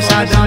সাজান